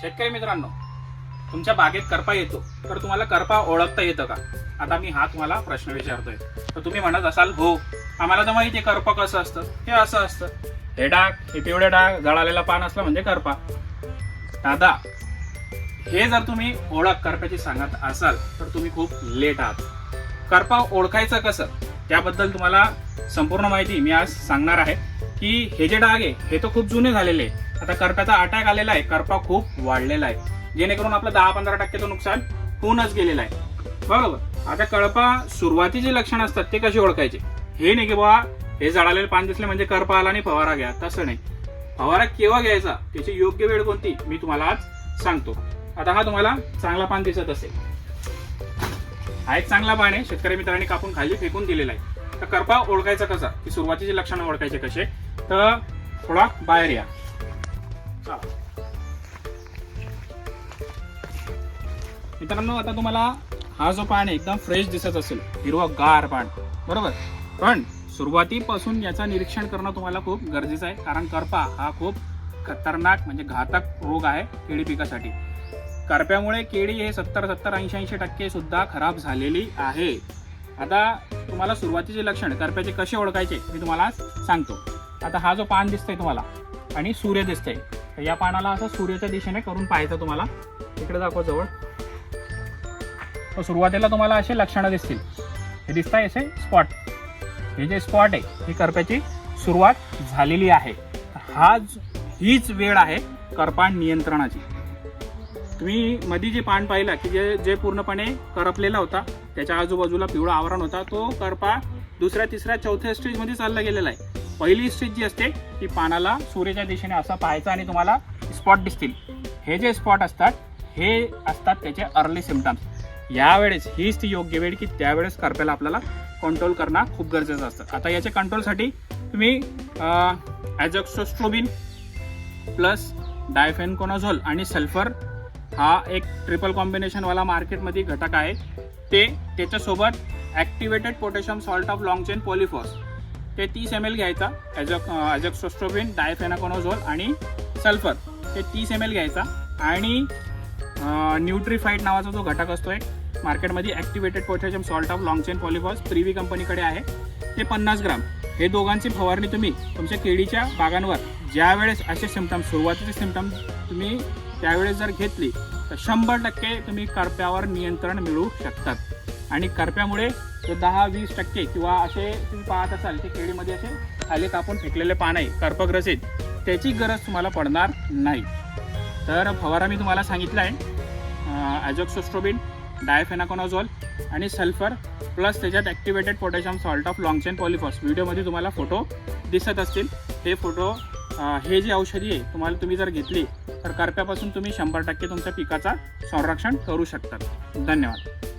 शेतकरी मित्रांनो तुमच्या बागेत करपा येतो तर तुम्हाला करपा ओळखता येतं का? आता मी हा तुम्हाला प्रश्न विचारतोय. तर तुम्ही म्हणत असाल हो आम्हाला तर माहिती आहे करपा कसं असतं. हे असं असतं. हे डाग हे पिवळे डाग जळालेला पान असलं म्हणजे करपा. दादा हे जर तुम्ही ओळख करप्याची सांगत असाल तर तुम्ही खूप लेट आहात. करपा ओळखायचं कसं? त्याबद्दल तुम्हाला संपूर्ण माहिती मी आज सांगणार आहे. की हे जे डाग आहे हे तर खूप जुने झालेले आहे आता करप्याचा अटॅक आलेला आहे करपा खूप वाढलेला आहे. जेणेकरून आपलं दहा पंधरा टक्केचं नुकसान होऊनच गेलेलं आहे. बरोबर? आता कळपा सुरुवातीचे लक्षण असतात ते कसे ओळखायचे? हे नाही की बाबा हे जळालेलं पान दिसले म्हणजे करपा आला आणि फवारा घ्या तसं नाही. फवारा केव्हा घ्यायचा? त्याची योग्य वेळ कोणती? मी तुम्हाला आज सांगतो. आता हा तुम्हाला चांगला पान दिसत असेल. हा एक चांगला पान आहे शेतकरी मित्रांनी कापून खाली फेकून दिलेला आहे. तर करपा ओळखायचा कसा? की सुरुवातीचे लक्षणं ओळखायचे कसे? तर थोडा बाहेर या. मित्रांनो आता तुम्हाला हा जो पान एकदम फ्रेश दिसत असेल. हिरवा गार पान. बरोबर? पण सुरुवातीपासून याचं निरीक्षण करणं तुम्हाला खूप गरजेचं आहे. कारण करपा हा खूप खतरनाक म्हणजे घातक रोग आहे केळी पिकासाठी. करप्यामुळे केळी हे सत्तर सत्तर ऐंशी ऐंशी टक्के सुद्धा खराब झालेली आहे. आता तुम्हाला सुरुवातीचे लक्षण करप्याचे कसे ओळखायचे मी तुम्हाला सांगतो. आता हा जो पान दिसतोय तुम्हाला आणि सूर्य दिसतंय तर या पानाला असं सूर्याच्या दिशेने करून पाहायचं तुम्हाला. इकडे दाखव जवळ. तर सुरुवातीला तुम्हाला असे लक्षणं दिसतील. हे दिसताय असे स्पॉट हे जे स्पॉट आहे ही करप्याची सुरुवात झालेली आहे. हा हीच वेळ आहे करपाण नियंत्रणाची. तुम्ही मध्ये जे पान पाहिला की जे जे पूर्णपणे करपलेला होता त्याच्या आजूबाजूला पिवळा आवरण होता तो करपा दुसऱ्या तिसऱ्या चौथ्या स्टेजमध्ये चालला गेलेला आहे. पहिली स्टेज जी असते ती पानाला सूर्याच्या दिशेने असं पाहायचं आणि तुम्हाला स्पॉट दिसतील. हे जे स्पॉट असतात हे असतात त्याचे अर्ली सिमटम्स यावेळेस हीच ती योग्य वेळ की त्यावेळेस करप्याला आपल्याला कंट्रोल करणं खूप गरजेचं असतं. आता याच्या कंट्रोलसाठी तुम्ही ॲजॉक्सोस्ट्रोबिन प्लस डायफेनकोनाझोल आणि सल्फर हा एक ट्रिपल कॉम्बिनेशनवाला मार्केटमध्ये घटक आहे. ते त्याच्यासोबत activated potassium salt of long chain polyphos ते तीस एम एल घ्यायचा. ॲजॉक ॲजॉक्सोस्ट्रोबिन डायफेनाकोनोझोल आणि सल्फर ते तीस एम एल घ्यायचा. आणि न्यूट्रीफाईट नावाचा जो घटक असतो एक मार्केटमध्ये activated potassium salt of long chain polyphos Privi कंपनीकडे आहे. ते पन्नास ग्राम. हे दोघांची फवारणी तुम्ही तुमच्या केळीच्या बागांवर ज्यावेळेस असे सिमटम सुरुवातीचे सिमटम तुम्ही त्यावेळेस जर घेतली तर शंभर टक्के तुम्ही करप्यावर नियंत्रण मिळवू शकतात. आणि करप्यामुळे ते दहा वीस टक्के किंवा असे तुम्ही पाहत असाल की केळीमध्ये असे खाली कापून फेकलेले पान आहे कर्पग्रसित त्याची गरज तुम्हाला पडणार नाही. तर फवारा मी तुम्हाला सांगितला आहे ॲजॉक्सोस्ट्रोबिन डायफेनाकोनाझोल आणि सल्फर प्लस त्याच्यात activated potassium salt of long chain polyphos व्हिडिओमध्ये तुम्हाला फोटो दिसत असतील. हे फोटो हे जे औषधी आहे तुम्हाला तुम्ही जर घेतली तर करप्यापासून तुम्ही शंभर टक्के तुमच्या पिकाचा संरक्षण करू शकतात. धन्यवाद.